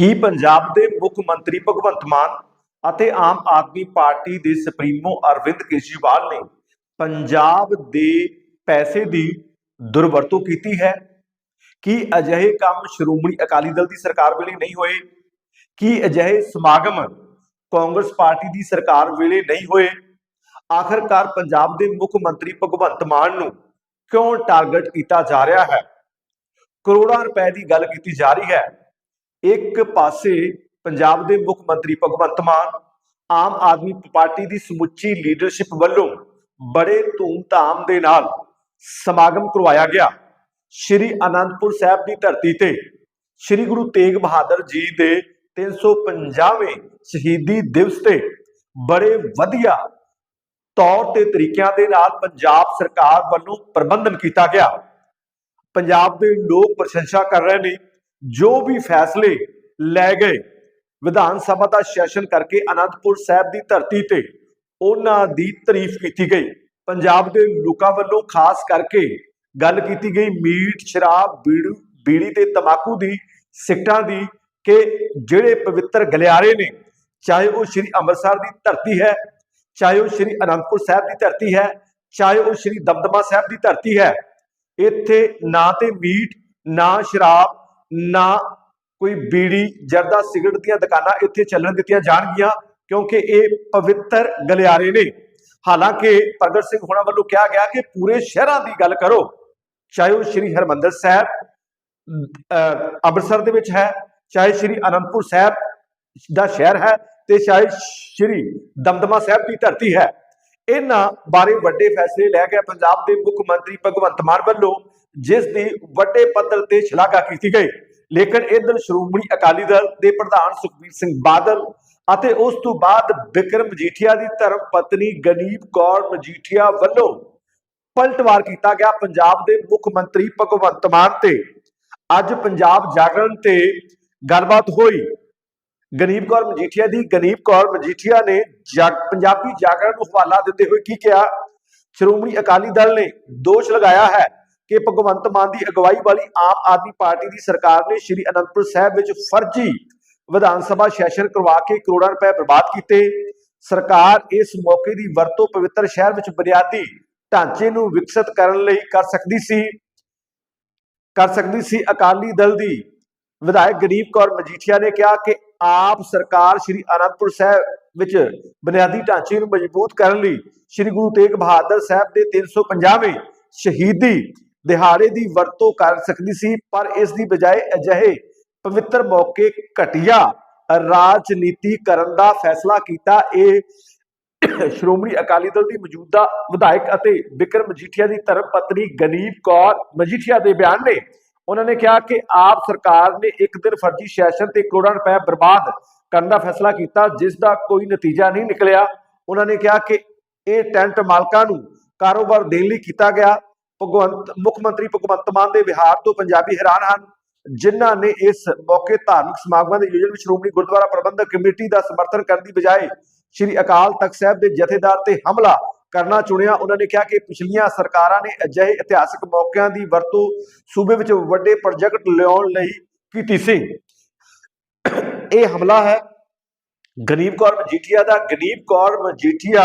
ਕੀ ਪੰਜਾਬ ਦੇ ਮੁੱਖ ਮੰਤਰੀ ਭਗਵੰਤ ਮਾਨ ਅਤੇ ਆਮ ਆਦਮੀ ਪਾਰਟੀ ਦੇ ਸੁਪਰੀਮੋ ਅਰਵਿੰਦ ਕੇਜਰੀਵਾਲ ਨੇ ਪੰਜਾਬ ਦੇ ਪੈਸੇ ਦੀ ਦੁਰਵਰਤੋਂ ਕੀਤੀ ਹੈ? ਕੀ ਅਜਿਹੇ ਕੰਮ ਸ਼੍ਰੋਮਣੀ ਅਕਾਲੀ ਦਲ ਦੀ ਸਰਕਾਰ ਵੇਲੇ ਨਹੀਂ ਹੋਏ? ਕੀ ਅਜਿਹੇ ਸਮਾਗਮ ਕਾਂਗਰਸ ਪਾਰਟੀ ਦੀ ਸਰਕਾਰ ਵੇਲੇ ਨਹੀਂ ਹੋਏ? ਆਖਰਕਾਰ ਪੰਜਾਬ ਦੇ ਮੁੱਖ ਮੰਤਰੀ ਭਗਵੰਤ ਮਾਨ ਨੂੰ ਕਿਉਂ ਟਾਰਗੇਟ ਕੀਤਾ ਜਾ ਰਿਹਾ ਹੈ? ਕਰੋੜਾਂ ਰੁਪਏ ਦੀ ਗੱਲ ਕੀਤੀ ਜਾ ਰਹੀ ਹੈ। ਇੱਕ ਪਾਸੇ ਪੰਜਾਬ ਦੇ ਮੁੱਖ ਮੰਤਰੀ ਭਗਵੰਤ ਮਾਨ, ਆਮ ਆਦਮੀ ਪਾਰਟੀ ਦੀ ਸਮੁੱਚੀ ਲੀਡਰਸ਼ਿਪ ਵੱਲੋਂ ਬੜੇ ਧੂਮ-ਧਾਮ ਦੇ ਨਾਲ ਸਮਾਗਮ ਕਰਵਾਇਆ ਗਿਆ। ਸ਼੍ਰੀ ਅਨੰਦਪੁਰ ਸਾਹਿਬ ਦੀ ਧਰਤੀ ਤੇ ਸ਼੍ਰੀ ਗੁਰੂ ਤੇਗ ਬਹਾਦਰ ਜੀ ਦੇ 350ਵੇਂ ਸ਼ਹੀਦੀ ਦਿਵਸ ਤੇ ਬੜੇ ਵਧੀਆ ਤੌਰ ਤੇ ਤਰੀਕਿਆਂ ਦੇ ਨਾਲ ਪੰਜਾਬ ਸਰਕਾਰ ਵੱਲੋਂ ਪ੍ਰਬੰਧਨ ਕੀਤਾ ਗਿਆ। ਪੰਜਾਬ ਦੇ ਲੋਕ ਪ੍ਰਸ਼ੰਸਾ ਕਰ ਰਹੇ ਨੇ। ਜੋ ਵੀ ਫੈਸਲੇ ਲੈ ਗਏ, ਵਿਧਾਨ ਸਭਾ ਦਾ ਸੈਸ਼ਨ ਕਰਕੇ ਅਨੰਦਪੁਰ ਸਾਹਿਬ ਦੀ ਧਰਤੀ ਤੇ ਉਹਨਾਂ ਦੀ ਤਾਰੀਫ ਕੀਤੀ ਗਈ। ਪੰਜਾਬ ਦੇ ਲੋਕਾਂ ਵੱਲੋਂ ਖਾਸ ਕਰਕੇ ਗੱਲ ਕੀਤੀ ਗਈ ਮੀਟ, ਸ਼ਰਾਬ, ਬੀੜੂ, ਬੀੜੀ ਤੇ ਤਮਾਕੂ ਦੀ ਸਿੱਟਾਂ ਦੀ ਕਿ ਜਿਹੜੇ ਪਵਿੱਤਰ ਗਲਿਆਰੇ ਨੇ, ਚਾਹੇ ਉਹ ਸ੍ਰੀ ਅੰਮ੍ਰਿਤਸਰ ਦੀ ਧਰਤੀ ਹੈ, ਚਾਹੇ ਉਹ ਸ੍ਰੀ ਅਨੰਦਪੁਰ ਸਾਹਿਬ ਦੀ ਧਰਤੀ ਹੈ, ਚਾਹੇ ਉਹ ਸ੍ਰੀ ਦਮਦਮਾ ਸਾਹਿਬ ਦੀ ਧਰਤੀ ਹੈ, ਇੱਥੇ ਨਾ ਤੇ ਮੀਟ, ਨਾ ਸ਼ਰਾਬ ਨਾ ਕੋਈ ਬੀੜੀ ਜਰਦਾ ਸਿਗਰਟ ਦੀਆਂ ਦੁਕਾਨਾਂ ਇੱਥੇ ਚੱਲਣ ਦਿੱਤੀਆਂ ਜਾਣਗੀਆਂ ਕਿਉਂਕਿ ਇਹ ਪਵਿੱਤਰ ਗਲਿਆਰੇ ਨੇ। ਹਾਲਾਂਕਿ ਪ੍ਰਗਟ ਸਿੰਘ ਹੋਣਾ ਵੱਲੋਂ ਕਿਹਾ ਗਿਆ ਕਿ ਪੂਰੇ ਸ਼ਹਿਰਾਂ ਦੀ ਗੱਲ ਕਰੋ ਚਾਹੇ ਉਹ ਸ੍ਰੀ ਹਰਮੰਦਰ ਸਾਹਿਬ ਅਹ, ਅੰਮ੍ਰਿਤਸਰ ਦੇ ਵਿੱਚ ਹੈ ਚਾਹੇ ਸ੍ਰੀ ਅਨੰਦਪੁਰ ਸਾਹਿਬ ਦਾ ਸ਼ਹਿਰ ਹੈ ਤੇ ਚਾਹੇ ਸ੍ਰੀ ਦਮਦਮਾ ਸਾਹਿਬ ਦੀ ਧਰਤੀ ਹੈ। ਇਹਨਾਂ ਬਾਰੇ ਵੱਡੇ ਫੈਸਲੇ ਲੈ ਕੇ ਪੰਜਾਬ ਦੇ ਮੁੱਖ ਮੰਤਰੀ ਭਗਵੰਤ ਮਾਨ ਵੱਲੋਂ ਜਿਸ ਦੀ ਵੱਡੇ ਪੱਧਰ ਤੇ ਸ਼ਲਾਘਾ ਕੀਤੀ ਗਈ। ਲੇਕਿਨ ਇਧਰ ਸ਼੍ਰੋਮਣੀ ਅਕਾਲੀ ਦਲ ਦੇ ਪ੍ਰਧਾਨ ਸੁਖਬੀਰ ਸਿੰਘ ਬਾਦਲ ਅਤੇ ਉਸ ਤੋਂ ਬਾਅਦ ਬਿਕਰਮ ਮਜੀਠੀਆ ਦੀ ਧਰਮ ਪਤਨੀ ਗਨੀਪ ਕੌਰ ਮਜੀਠੀਆ ਵੱਲੋਂ ਪਲਟਵਾਰ ਕੀਤਾ ਗਿਆ। ਪੰਜਾਬ ਦੇ ਮੁੱਖ ਮੰਤਰੀ ਭਗਵੰਤ ਮਾਨ ਤੇ ਅੱਜ ਪੰਜਾਬ ਜਾਗਰਣ ਤੇ ਗੱਲਬਾਤ ਹੋਈ। ਗਨੀਪ ਕੌਰ ਮਜੀਠੀਆ ਦੀ ਗਨੀਪ ਕੌਰ ਮਜੀਠੀਆ ਨੇ ਜਗ, ਪੰਜਾਬੀ ਜਾਗਰਣ ਨੂੰ ਹਵਾਲਾ ਦਿੰਦੇ ਹੋਏ ਕੀ ਕਿਹਾ? ਸ਼੍ਰੋਮਣੀ ਅਕਾਲੀ ਦਲ ਨੇ ਦੋਸ਼ ਲਗਾਇਆ ਹੈ ਕਿ ਭਗਵੰਤ ਮਾਨ ਦੀ ਅਗਵਾਈ ਵਾਲੀ ਆਮ ਆਦਮੀ ਪਾਰਟੀ ਦੀ ਸਰਕਾਰ ਨੇ ਸ਼੍ਰੀ ਅਨੰਦਪੁਰ ਸਾਹਿਬ ਵਿੱਚ ਫਰਜ਼ੀ ਵਿਧਾਨ ਸਭਾ ਸੈਸ਼ਨ ਕਰਵਾ ਕੇ ਕਰੋੜਾਂ ਰੁਪਏ ਬਰਬਾਦ ਕੀਤੇ। ਸਰਕਾਰ ਇਸ ਮੌਕੇ ਦੀ ਵਰਤੋਂ ਪਵਿੱਤਰ ਸ਼ਹਿਰ ਵਿੱਚ ਬੁਨਿਆਦੀ ਢਾਂਚੇ ਨੂੰ ਵਿਕਸਿਤ ਕਰਨ ਲਈ ਕਰ ਸਕਦੀ ਸੀ। ਕਰ ਸਕਦੀ ਸੀ। ਅਕਾਲੀ ਦਲ ਦੀ ਵਿਧਾਇਕ ਗਰੀਬ ਕੌਰ ਮਜੀਠੀਆ ਨੇ ਕਿਹਾ ਕਿ ਆਪ ਸਰਕਾਰ ਸ਼੍ਰੀ ਅਨੰਦਪੁਰ ਸਾਹਿਬ ਵਿੱਚ ਬੁਨਿਆਦੀ ਢਾਂਚੇ ਨੂੰ ਮਜ਼ਬੂਤ ਕਰਨ ਲਈ ਸ਼੍ਰੀ ਗੁਰੂ ਤੇਗ ਬਹਾਦਰ ਸਾਹਿਬ ਦੇ 350ਵੇਂ ਸ਼ਹੀਦੀ ਦਿਹਾੜੇ ਦੀ ਵਰਤੋਂ ਕਰ ਸਕਦੀ ਸੀ, ਪਰ ਇਸ ਦੀ ਬਜਾਏ ਅਜਿਹੇ ਪਵਿੱਤਰ ਮੌਕੇ ਘਟੀਆ ਰਾਜਨੀਤੀ ਕਰਨ ਦਾ ਫੈਸਲਾ ਕੀਤਾ। ਇਹ ਸ਼੍ਰੋਮਣੀ ਅਕਾਲੀ ਦਲ ਦੀ ਮੌਜੂਦਾ ਵਿਧਾਇਕ ਅਤੇ ਵਿਕਰਮ ਮਜੀਠੀਆ ਦੀ ਧਰਮ ਪਤਨੀ ਗਨੀਪ ਕੌਰ ਮਜੀਠੀਆ ਦੇ ਬਿਆਨ ਨੇ, ਉਹਨਾਂ ਨੇ ਕਿਹਾ ਕਿ ਆਪ ਸਰਕਾਰ ਨੇ ਇੱਕ ਦਿਨ ਫਰਜ਼ੀ ਸੈਸ਼ਨ ਤੇ ਕਰੋੜਾਂ ਰੁਪਏ ਬਰਬਾਦ ਕਰਨ ਦਾ ਫੈਸਲਾ ਕੀਤਾ, ਜਿਸ ਦਾ ਕੋਈ ਨਤੀਜਾ ਨਹੀਂ ਨਿਕਲਿਆ। ਉਹਨਾਂ ਨੇ ਕਿਹਾ ਕਿ ਇਹ ਟੈਂਟ ਮਾਲਕਾਂ ਨੂੰ ਕਾਰੋਬਾਰ ਦੇਣ ਲਈ ਕੀਤਾ ਗਿਆ। ਭਗਵੰਤ, ਮੁੱਖ ਮੰਤਰੀ ਭਗਵੰਤ ਮਾਨ ਦੇ ਵਿਹਾਰ ਤੋਂ ਪੰਜਾਬੀ ਹੈਰਾਨ ਹਨ, ਜਿਨ੍ਹਾਂ ਨੇ ਇਸ ਮੌਕੇ ਧਾਰਮਿਕ ਸਮਾਗਮਾਂ ਦੇ ਆਯੋਜਨ ਵਿੱਚ ਸ਼੍ਰੋਮਣੀ ਗੁਰਦੁਆਰਾ ਪ੍ਰਬੰਧਕ ਕਮੇਟੀ ਦਾ ਸਮਰਥਨ ਕਰਨ ਦੀ ਬਜਾਏ ਸ਼੍ਰੀ ਅਕਾਲ ਤਖਤ ਸਾਹਿਬ ਦੇ ਜਥੇਦਾਰ ਤੇ ਹਮਲਾ ਕਰਨਾ ਚੁਣਿਆ। ਉਹਨਾਂ ਨੇ ਕਿਹਾ ਕਿ ਪਿਛਲੀਆਂ ਸਰਕਾਰਾਂ ਨੇ ਅਜਿਹੇ ਇਤਿਹਾਸਕ ਮੌਕਿਆਂ ਦੀ ਵਰਤੋਂ ਸੂਬੇ ਵਿੱਚ ਵੱਡੇ ਪ੍ਰੋਜੈਕਟ ਲਿਆਉਣ ਲਈ ਕੀਤੀ ਸੀ। ਇਹ ਹਮਲਾ ਹੈ ਗਨੀਬ ਕੌਰ ਮਜੀਠੀਆ ਦਾ। ਗਨੀਬ ਕੌਰ ਮਜੀਠੀਆ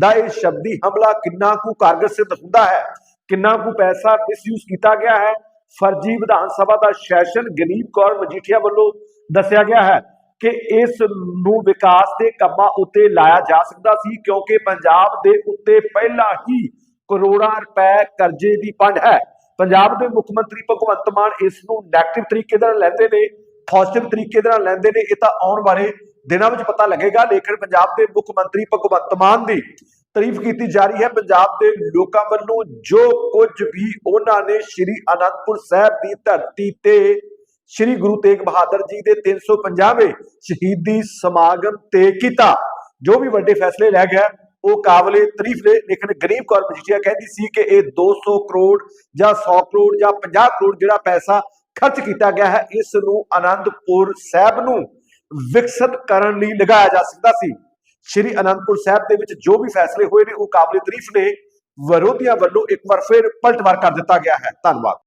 ਦਾ ਇਹ ਸ਼ਬਦੀ ਹਮਲਾ ਕਿੰਨਾ ਕੁ ਕਾਰਗਰ ਸਿੱਧ ਹੁੰਦਾ ਹੈ? ਕਿੰਨਾ ਕੁ ਪੈਸਾ ਮਿਸਯੂਜ਼ ਕੀਤਾ ਗਿਆ ਹੈ? ਫਰਜ਼ੀ ਵਿਧਾਨ ਸਭਾ ਦਾ ਸੈਸ਼ਨ ਗਨੀਬ ਕੌਰ ਮਜੀਠੀਆ ਵੱਲੋਂ ਦੱਸਿਆ ਗਿਆ ਹੈ ਕਿ ਇਸ ਨੂੰ ਵਿਕਾਸ ਦੇ ਕੰਮਾਂ ਉੱਤੇ ਲਾਇਆ ਜਾ ਸਕਦਾ ਸੀ ਕਿਉਂਕਿ ਪੰਜਾਬ ਦੇ ਉੱਤੇ ਪਹਿਲਾਂ ਹੀ ਕਰੋੜਾਂ ਰੁਪਏ ਕਰਜ਼ੇ ਦੀ ਪੰਡ ਹੈ। ਪੰਜਾਬ ਦੇ ਮੁੱਖ ਮੰਤਰੀ ਭਗਵੰਤ ਮਾਨ ਇਸ ਨੂੰ ਨੈਗੇਟਿਵ ਤਰੀਕੇ ਨਾਲ ਲੈਂਦੇ ਨੇ ਪੋਜ਼ਿਟਿਵ ਤਰੀਕੇ ਨਾਲ ਲੈਂਦੇ ਨੇ, ਇਹ ਤਾਂ ਆਉਣ ਵਾਲੇ ਦਿਨਾਂ ਵਿੱਚ ਪਤਾ ਲੱਗੇਗਾ। ਲੇਕਿਨ ਪੰਜਾਬ ਦੇ ਮੁੱਖ ਮੰਤਰੀ ਭਗਵੰਤ ਮਾਨ ਦੀ ਤਾਰੀਫ ਕੀਤੀ ਜਾ ਰਹੀ ਹੈ ਪੰਜਾਬ ਦੇ ਲੋਕਾਂ ਵੱਲੋਂ, ਜੋ ਕੁਝ ਵੀ ਉਹਨਾਂ ਨੇ ਸ਼੍ਰੀ ਅਨੰਦਪੁਰ ਸਾਹਿਬ ਦੀ ਧਰਤੀ ਤੇ ਸ਼੍ਰੀ ਗੁਰੂ ਤੇਗ ਬਹਾਦਰ ਜੀ ਦੇ 350ਵੇਂ ਸ਼ਹੀਦੀ ਸਮਾਗਮ ਤੇ ਕੀਤਾ। ਜੋ ਵੀ ਵੱਡੇ ਫੈਸਲੇ ਲੈ ਗਿਆ, ਉਹ ਕਾਬਲੇ ਤਾਰੀਫ ਨੇ ਲੇਕਿਨ ਗਰੀਬ ਕੌਰ ਮਜੀਠੀਆ ਕਹਿੰਦੀ ਸੀ ਕਿ ਇਹ 200 ਕਰੋੜ ਜਾਂ 100 ਕਰੋੜ ਜਾਂ 50 ਕਰੋੜ ਜਿਹੜਾ ਪੈਸਾ ਖਰਚ ਕੀਤਾ ਗਿਆ ਹੈ, ਇਸ ਨੂੰ ਆਨੰਦਪੁਰ ਸਾਹਿਬ ਨੂੰ ਵਿਕਸਿਤ ਕਰਨ ਲਈ ਲਗਾਇਆ ਜਾ ਸਕਦਾ ਸੀ। ਸ਼੍ਰੀ ਅਨੰਦਪੁਰ ਸਾਹਿਬ ਦੇ ਵਿੱਚ ਜੋ ਵੀ ਫੈਸਲੇ ਹੋਏ ਨੇ, ਉਹ ਕਾਬਲੇ ਤਾਰੀਫ ਨੇ। ਵਿਰੋਧੀਆਂ ਵੱਲੋਂ ਇੱਕ ਵਾਰ ਫਿਰ ਪਲਟਵਾਰ ਕਰ ਦਿੱਤਾ ਗਿਆ ਹੈ। ਧੰਨਵਾਦ।